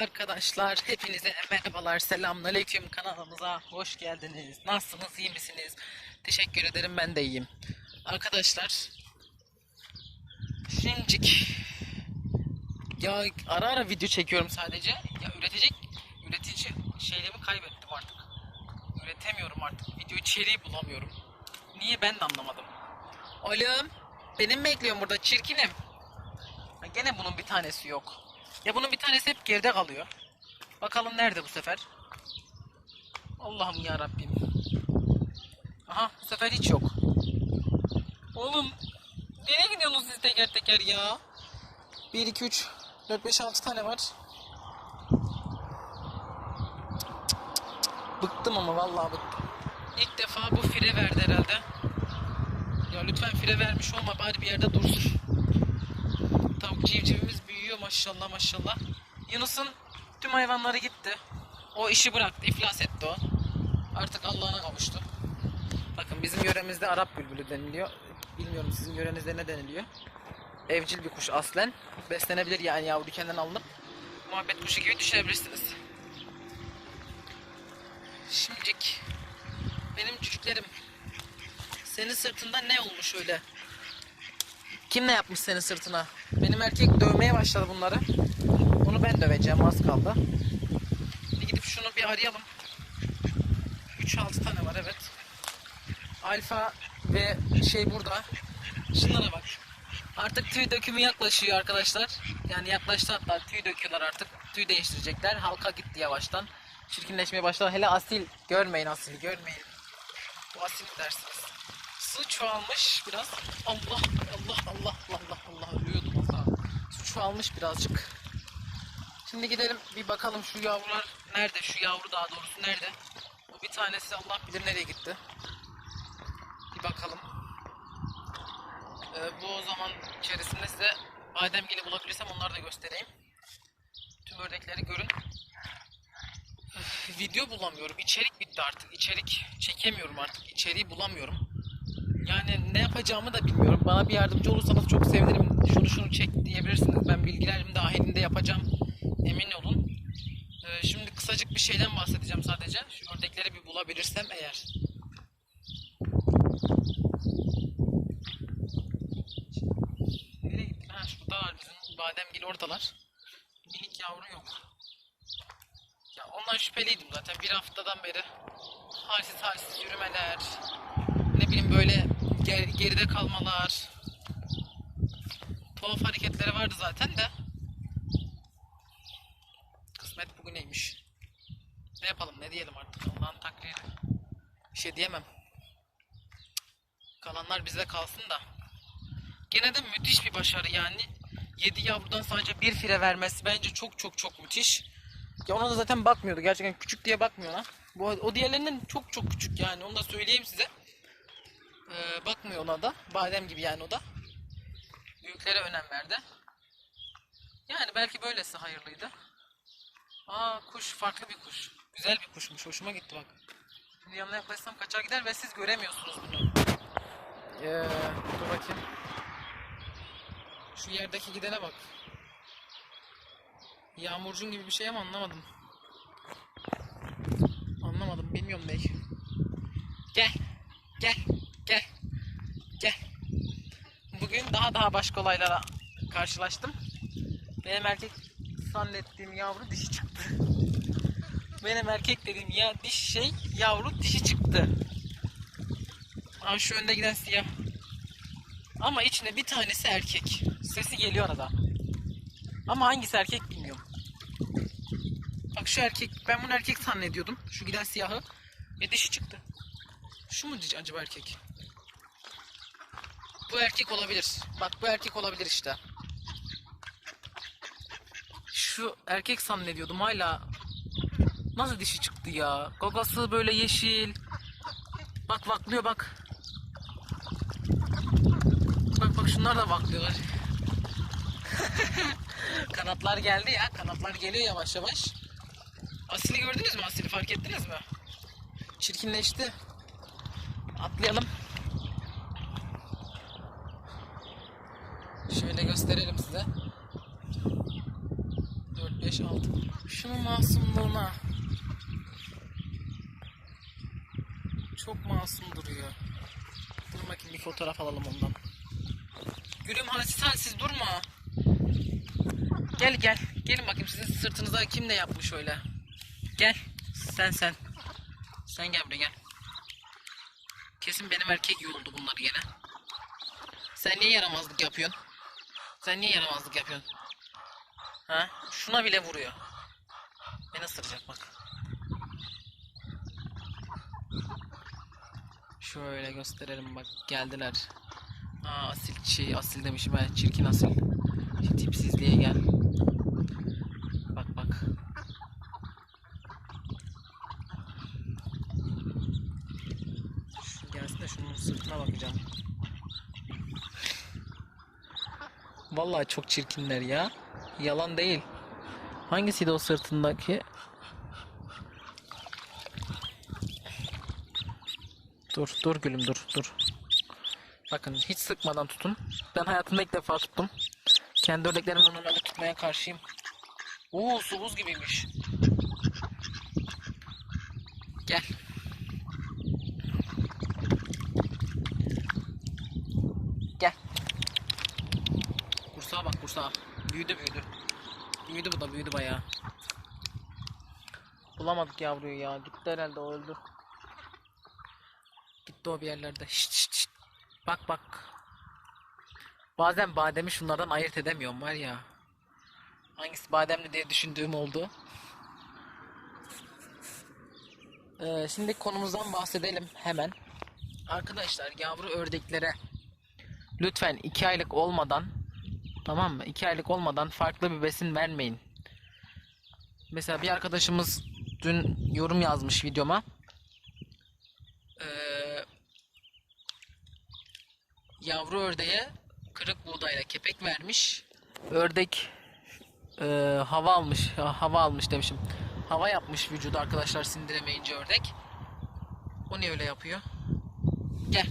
Arkadaşlar hepinize merhabalar selamünaleyküm kanalımıza hoş geldiniz. Nasılsınız iyi misiniz? Teşekkür ederim ben de iyiyim. Arkadaşlar şimdicik ya ara ara video çekiyorum sadece. Ya üretecek üretici şeylerimi kaybettim artık. Üretemiyorum artık. Video içeriği bulamıyorum. Niye ben de anlamadım. Oğlum benim bekliyorum burada çirkinim? Gene bunun bir tanesi yok. Ya bunun bir tanesi hep geride kalıyor. Bakalım nerede bu sefer? Allah'ım ya Rabbim. Aha bu sefer hiç yok. Oğlum nereye gidiyorsunuz siz teker teker ya? 1 2 3 4 5 6 tane var. Bıktım ama vallahi bıktım. İlk defa bu fire verdi herhalde. Ya lütfen fire vermiş olma bari bir yerde dursun. Civcivimiz büyüyor maşallah maşallah. Yunus'un tüm hayvanları gitti. O işi bıraktı, iflas etti o. Artık Allah'ına kavuştu. Bakın bizim yöremizde Arap bülbülü deniliyor. Bilmiyorum sizin yörenizde ne deniliyor. Evcil bir kuş aslen. Beslenebilir yani yavruyken alınıp. Muhabbet kuşu gibi düşünebilirsiniz. Şimdicik benim çocuklarım senin sırtında ne olmuş öyle? Kim ne yapmış senin sırtına? Benim erkek dövmeye başladı bunları. Onu ben döveceğim az kaldı. Bir gidip şunu bir arayalım. 3-6 tane var evet. Alfa ve şey burada. Şunlara bak. Artık tüy dökümü yaklaşıyor arkadaşlar. Yani yaklaştı hatta tüy döküyorlar artık. Tüy değiştirecekler. Halka gitti yavaştan. Çirkinleşmeye başladı. Hele asil görmeyin asili görmeyin. Bu asil dersiniz. Su çoğalmış biraz. Allah Allah Allah Allah ölüyordum az daha. Su çoğalmış birazcık. Şimdi gidelim bir bakalım şu yavrular nerede? Şu yavru daha doğrusu nerede? Bu bir tanesi Allah bilir nereye gitti. Bir bakalım. Ee, bu o zaman içerisinde size bademgili bulabilirsem onları da göstereyim. Tüm ördekleri görün. Üf, Video bulamıyorum. İçerik bitti artık. İçerik çekemiyorum artık. İçeriği bulamıyorum. Yani ne yapacağımı da bilmiyorum. Bana bir yardımcı olursanız çok sevinirim. Şunu şunu çek yapacağım. Emin olun. Ee, şimdi kısacık bir şeyden bahsedeceğim sadece. Şu ördekleri bir bulabilirsem eğer. Nereye gitti? Ha şurada var bizim bademgil oradalar. Minik yavru yok. Ya ondan şüpheliydim zaten bir haftadan beri. Halsiz halsiz yürümeler. Ne bileyim böyle ger- geride kalmalar. Tuhaf hareketleri vardı zaten de. Kısmet bugüneymiş. Ne yapalım ne diyelim artık Allah'ın takdiri. Bir şey diyemem. Kalanlar bize kalsın da. Gene de müthiş bir başarı yani. 7 yavrudan sadece bir fire vermesi bence çok çok çok müthiş. Ya ona da zaten bakmıyordu. Gerçekten küçük diye bakmıyor lan. Bu, o diğerlerinden çok çok küçük yani. Onu da söyleyeyim size. Ee, bakmıyor ona da. Badem gibi yani o da. Büyüklere önem verdi. Yani belki böylesi hayırlıydı. Aa kuş farklı bir kuş. Güzel bir kuşmuş. Hoşuma gitti bak. Şimdi yanına yaklaşsam kaçar gider ve siz göremiyorsunuz bunu. Ee, dur bakayım. Şu yerdeki gidene bak. Yağmurcun gibi bir şey ama anlamadım. Anlamadım. Bilmiyorum ne. Gel. Gel. Gel. Gel. Bugün daha daha başka olaylara karşılaştım. Benim erkek zannettiğim yavru dişi çıktı. Benim erkek dediğim ya diş şey yavru dişi çıktı. Abi şu önde giden siyah. Ama içinde bir tanesi erkek. Sesi geliyor arada. Ama hangisi erkek bilmiyorum. Bak şu erkek, ben bunu erkek zannediyordum. Şu giden siyahı. Ve dişi çıktı. Şu mu acaba erkek? Bu erkek olabilir. Bak bu erkek olabilir işte. Şu erkek zannediyordum hala. Nasıl dişi çıktı ya? Gagası böyle yeşil. Bak vaklıyor bak. Bak bak şunlar da vaklıyorlar. Kanatlar geldi ya. Kanatlar geliyor yavaş yavaş. Asili gördünüz mü? Asili fark ettiniz mi? Çirkinleşti. Atlayalım. Şöyle gösterelim size. 4, 5, 6. Şunun masumluğuna. Çok masum duruyor. Dur bakayım bir fotoğraf alalım ondan. Gülüm halsiz halsiz durma. Gel gel. Gelin bakayım sizin sırtınıza kim ne yapmış öyle. Gel. Sen sen. Sen gel buraya gel. Kesin benim erkek yoldu bunlar gene. Sen niye yaramazlık yapıyorsun? Sen niye yaramazlık yapıyorsun? Ha? Şuna bile vuruyor. Beni ısıracak bak. Şöyle gösterelim bak geldiler. Aa asil şey asil demişim ben çirkin asil. Şu tipsizliğe gel. Bak bak. Şu gelsin de şunun sırtına bakacağım. Vallahi çok çirkinler ya. Yalan değil. Hangisiydi o sırtındaki? Dur dur gülüm dur dur. Bakın hiç sıkmadan tutun. Ben hayatımda ilk defa tuttum. Kendi ördeklerimi normalde tutmaya karşıyım. Oo su buz gibiymiş. Gel. Gel. Kursağa bak kursağa. Büyüdü büyüdü. Büyüdü bu da büyüdü bayağı. Bulamadık yavruyu ya. Gitti herhalde o öldü. Gitti o bir yerlerde. Şşt şşt. Bak bak. Bazen bademi şunlardan ayırt edemiyorum var ya. Hangisi bademli diye düşündüğüm oldu. Ee, şimdi konumuzdan bahsedelim hemen. Arkadaşlar yavru ördeklere lütfen 2 aylık olmadan tamam mı? 2 aylık olmadan farklı bir besin vermeyin. Mesela bir arkadaşımız dün yorum yazmış videoma. Ee, yavru ördeğe kırık buğdayla kepek vermiş. Ördek e, hava almış, ha- hava almış demişim. Hava yapmış vücudu arkadaşlar sindiremeyince ördek. O niye öyle yapıyor? Gel.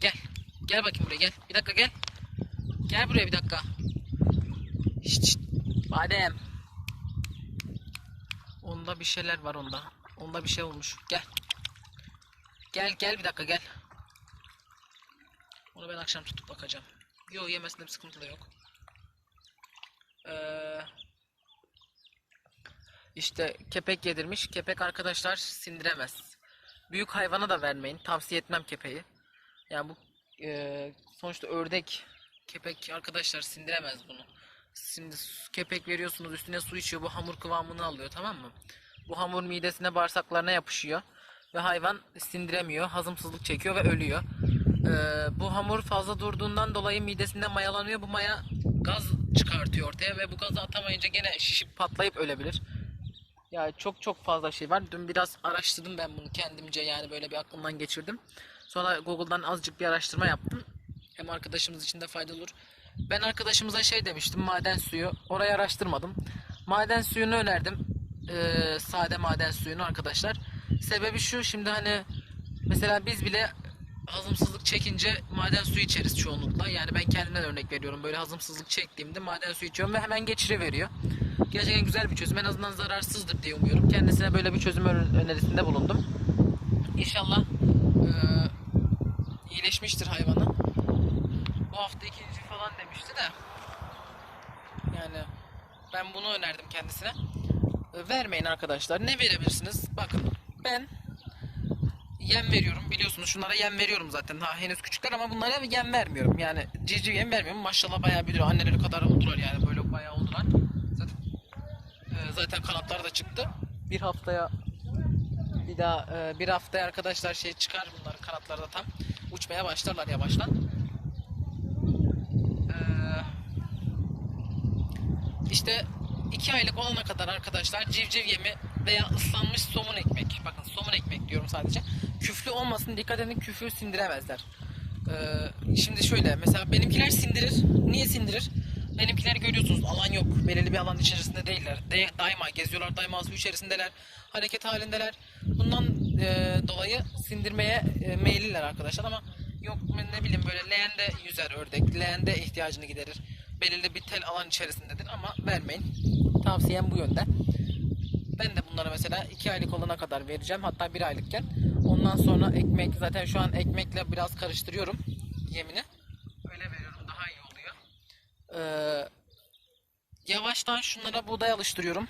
Gel. Gel bakayım buraya gel. Bir dakika gel. Gel buraya bir dakika. Şşt, şşt. Badem. Onda bir şeyler var onda. Onda bir şey olmuş. Gel. Gel gel bir dakika gel. Onu ben akşam tutup bakacağım. Yok yemesinde bir sıkıntı da yok. Ee, işte kepek yedirmiş. Kepek arkadaşlar sindiremez. Büyük hayvana da vermeyin. Tavsiye etmem kepeği. Yani bu e, sonuçta ördek kepek arkadaşlar sindiremez bunu. Şimdi kepek veriyorsunuz üstüne su içiyor bu hamur kıvamını alıyor tamam mı? Bu hamur midesine bağırsaklarına yapışıyor ve hayvan sindiremiyor, hazımsızlık çekiyor ve ölüyor. Ee, bu hamur fazla durduğundan dolayı midesinde mayalanıyor. Bu maya gaz çıkartıyor ortaya ve bu gazı atamayınca gene şişip patlayıp ölebilir. Yani çok çok fazla şey var. Dün biraz araştırdım ben bunu kendimce yani böyle bir aklımdan geçirdim. Sonra Google'dan azıcık bir araştırma yaptım. Hem arkadaşımız için de faydalı olur. Ben arkadaşımıza şey demiştim maden suyu. Orayı araştırmadım. Maden suyunu önerdim. Ee, sade maden suyunu arkadaşlar. Sebebi şu şimdi hani mesela biz bile hazımsızlık çekince maden suyu içeriz çoğunlukla. Yani ben kendimden örnek veriyorum. Böyle hazımsızlık çektiğimde maden suyu içiyorum ve hemen geçiriveriyor. Gerçekten güzel bir çözüm. En azından zararsızdır diye umuyorum. Kendisine böyle bir çözüm ön- önerisinde bulundum. İnşallah eee, iyileşmiştir hayvanı. Bu hafta ikinci falan demişti de. Yani ben bunu önerdim kendisine. Vermeyin arkadaşlar. Ne verebilirsiniz? Bakın ben yem veriyorum. Biliyorsunuz şunlara yem veriyorum zaten. Daha henüz küçükler ama bunlara yem vermiyorum. Yani civciv yem vermiyorum. Maşallah bayağı biliyor. Anneleri kadar oldular yani böyle bayağı oldular. Zaten, e, zaten kanatlar da çıktı. Bir haftaya bir daha e, bir haftaya arkadaşlar şey çıkar bunlar kanatlarda tam uçmaya başlarlar yavaştan. Ee, işte iki aylık olana kadar arkadaşlar civciv yemi veya ıslanmış somun ekmek. Bakın somun ekmek diyorum sadece. Küflü olmasın dikkat edin küflü sindiremezler. Ee, şimdi şöyle mesela benimkiler sindirir. Niye sindirir? Benimkiler görüyorsunuz alan yok. Belirli bir alan içerisinde değiller. De, daima geziyorlar daima su içerisindeler. Hareket halindeler. Bundan e, dolayı sindirmeye e, meyilliler arkadaşlar ama yok ne bileyim böyle leğende yüzer ördek. Leğende ihtiyacını giderir. Belirli bir tel alan içerisindedir ama vermeyin. Tavsiyem bu yönde. Ben de bunlara mesela 2 aylık olana kadar vereceğim. Hatta 1 aylıkken. Ondan sonra ekmek zaten şu an ekmekle biraz karıştırıyorum yemini. Öyle veriyorum daha iyi oluyor. Ee, yavaştan şunlara buğday alıştırıyorum.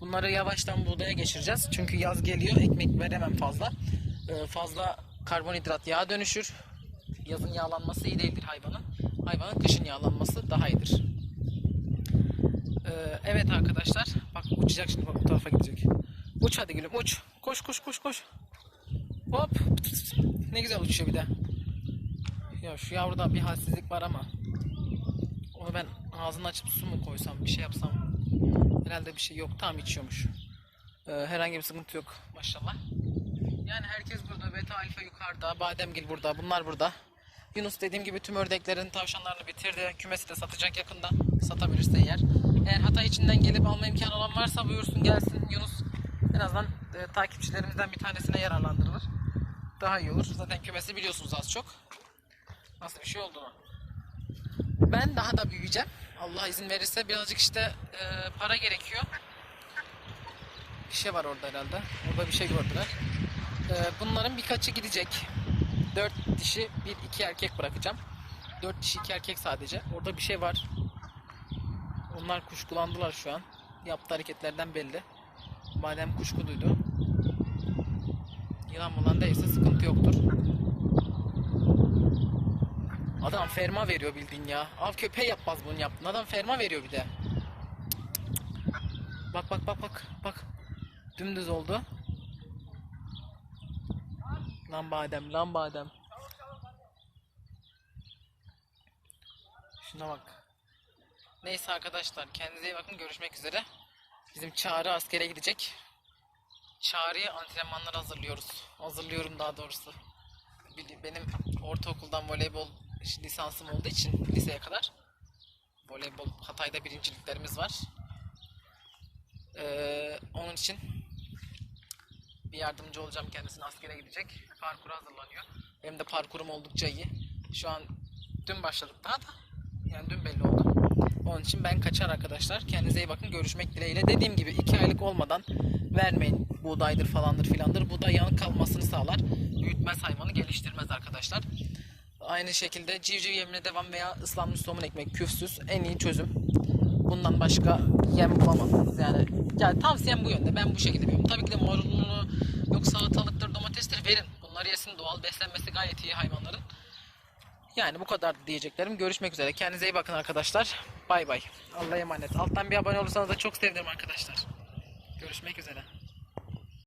Bunları yavaştan buğdaya geçireceğiz. Çünkü yaz geliyor. Ekmek veremem fazla. Ee, fazla karbonhidrat yağa dönüşür. Yazın yağlanması iyi değildir hayvanın. Hayvanın kışın yağlanması daha iyidir. Ee, evet arkadaşlar. Bak uçacak şimdi bak bu tarafa gidecek. Uç hadi gülüm uç. Koş koş koş koş. Hop. Ne güzel uçuyor bir de. Ya şu yavruda bir halsizlik var ama. Onu ben ağzını açıp su mu koysam bir şey yapsam. Herhalde bir şey yok. Tam içiyormuş. Ee, herhangi bir sıkıntı yok maşallah. Yani herkes burada. Beta alfa yukarıda. Bademgil burada. Bunlar burada. Yunus dediğim gibi tüm ördeklerin tavşanlarını bitirdi. Kümesi de satacak yakında. Satabilirse eğer. Eğer Hatay içinden gelip alma imkanı olan varsa buyursun gelsin Yunus. En azından e, takipçilerimizden bir tanesine yararlandırılır. Daha iyi olur. Zaten kümesi biliyorsunuz az çok. Nasıl bir şey olduğunu. Ben daha da büyüyeceğim. Allah izin verirse birazcık işte e, para gerekiyor. Bir şey var orada herhalde. Orada bir şey gördüler. E, bunların birkaçı gidecek. Dört dişi, bir iki erkek bırakacağım. Dört dişi, iki erkek sadece. Orada bir şey var. Onlar kuşkulandılar şu an. Yaptığı hareketlerden belli. Madem kuşku duydu. Yılan bulan değilse sıkıntı yoktur. Adam ferma veriyor bildiğin ya. Av köpeği yapmaz bunu yaptın. Adam ferma veriyor bir de. Bak bak bak bak bak. Dümdüz oldu. Lan badem lan badem. Şuna bak. Neyse arkadaşlar kendinize iyi bakın görüşmek üzere. Bizim Çağrı askere gidecek. Çağrı'yı antrenmanlar hazırlıyoruz. Hazırlıyorum daha doğrusu. Benim ortaokuldan voleybol lisansım olduğu için liseye kadar voleybol Hatay'da birinciliklerimiz var. Ee, onun için bir yardımcı olacağım kendisine askere gidecek. Parkura hazırlanıyor. Benim de parkurum oldukça iyi. Şu an dün başladık daha da. Yani dün belli oldu. Onun için ben kaçar arkadaşlar. Kendinize iyi bakın. Görüşmek dileğiyle. Dediğim gibi 2 aylık olmadan vermeyin. Buğdaydır falandır filandır. Buğday yanık kalmasını sağlar. Büyütmez hayvanı geliştirmez arkadaşlar. Aynı şekilde civciv yemine devam veya ıslanmış somun ekmek küfsüz en iyi çözüm. Bundan başka yem bulamazsınız yani. Yani tavsiyem bu yönde. Ben bu şekilde yapıyorum. Tabii ki de marulunu yok salatalıktır, domatestir verin. Bunları yesin doğal beslenmesi gayet iyi hayvanların. Yani bu kadar diyeceklerim. Görüşmek üzere. Kendinize iyi bakın arkadaşlar. Bay bay. Allah'a emanet. Alttan bir abone olursanız da çok sevinirim arkadaşlar. Görüşmek üzere.